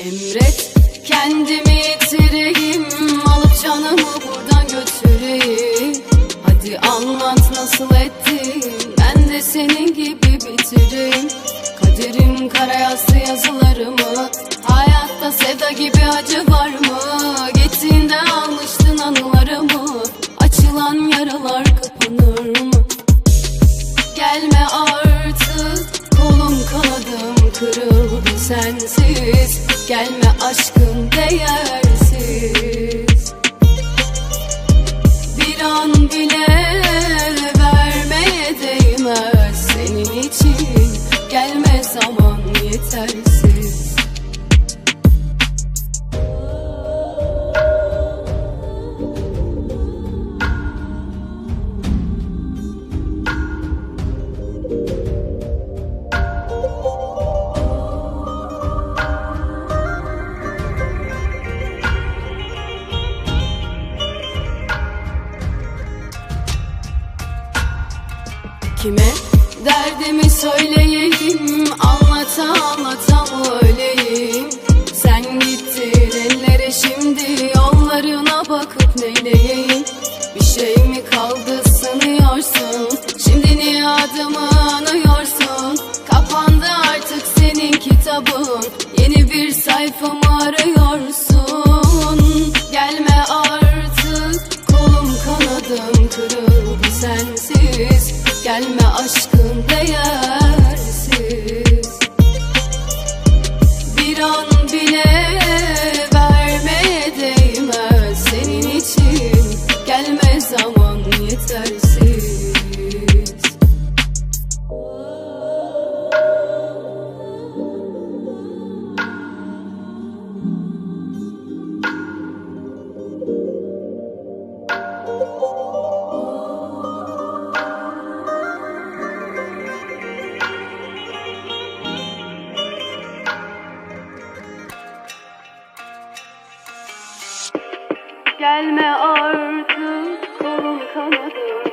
Emret kendimi yitireyim Alıp canımı buradan götüreyim Hadi anlat nasıl ettin? Ben de senin gibi bitireyim. Kaderim kara yazdı yazılarımı Hayatta sevda gibi acı var mı? Gittiğinde almıştın anılarımı Açılan yaralar kapanır mı? Gelme artık kolum kanadım kırıldı sensiz. Gelme aşkın değersiz Kime derdimi söyleyeyim? Anlata anlata mı öleyim Sen gittin ellere şimdi Yollarına bakıp neyleyeyim Bir şey mi kaldı sanıyorsun Şimdi niye adımı anıyorsun? Kapandı artık senin kitabın. Yeni bir sayfamı arıyorsun. Gelme artık kolum kanadım kırıldı sensiz. Gelme aşkın değersiz Gelme artık kolum kanadım